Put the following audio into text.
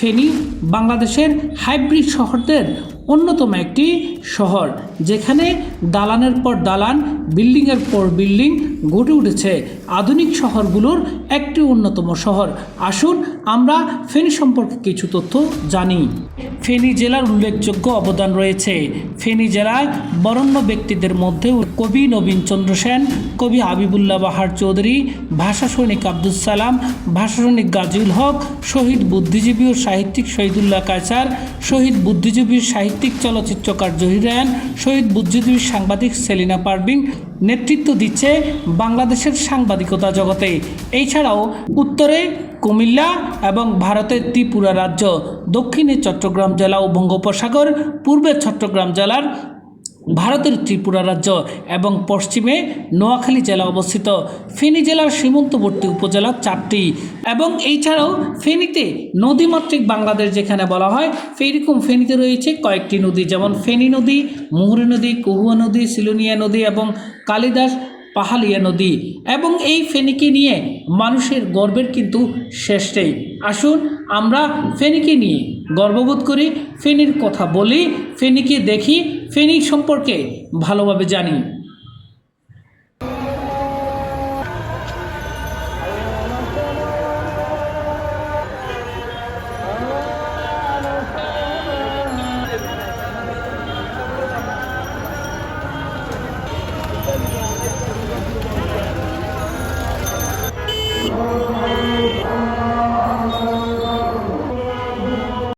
ফেনী বাংলাদেশের হাইব্রিড শহরদের অন্যতম একটি শহর, যেখানে দালানের পর দালান, বিল্ডিংয়ের পর বিল্ডিং গড়ে উঠেছে। আধুনিক শহরগুলোর একটি অন্যতম শহর। আসুন আমরা ফেনী সম্পর্কে কিছু তথ্য জানি। ফেনী জেলার উল্লেখযোগ্য অবদান রয়েছে। ফেনী জেলায় বরণ্য ব্যক্তিদের মধ্যে কবি নবীন চন্দ্র সেন, কবি হাবিবুল্লাহ বাহার চৌধুরী, ভাষা সৈনিক আব্দুল সালাম, ভাষা সৈনিক গাজীউল হক, শহীদ বুদ্ধিজীবী ও সাহিত্যিক শহীদুল্লাহ কায়সার, শহীদ বুদ্ধিজীবী সাহিত্যিক চলচ্চিত্রকার জহির রায়ন, শহীদ বুদ্ধিজীবী সাংবাদিক সেলিনা পারভিন নেতৃত্ব দিচ্ছে বাংলাদেশের সাংবাদিকতা জগতে। এছাড়াও উত্তরে কুমিল্লা এবং ভারতের ত্রিপুরা রাজ্য, দক্ষিণে চট্টগ্রাম জেলা ও বঙ্গোপসাগর, পূর্বে চট্টগ্রাম জেলার ভারতের ত্রিপুরা রাজ্য এবং পশ্চিমে নোয়াখালী জেলা অবস্থিত। ফেনী জেলার সীমান্তবর্তী উপজেলা চারটি এবং এই ছাড়াও ফেনীতে নদীমাতৃক বাংলাদেশ যেখানে বলা হয়, সেইরকম ফেনীতে রয়েছে কয়েকটি নদী যেমন ফেনী নদী, মুহুরী নদী, কহুয়া নদী, সিলোনিয়া নদী এবং কালিদাস পাহালিয়া নদী এবং এই ফেনীকে নিয়ে মানুষের গর্বের কিন্তু শেষ নেই। আসুন আমরা ফেনীকে নিয়ে গর্ববোধ করি, ফেনীর কথা বলি, ফেনীকে দেখি, ফেনী সম্পর্কে ভালোভাবে জানি। ああ。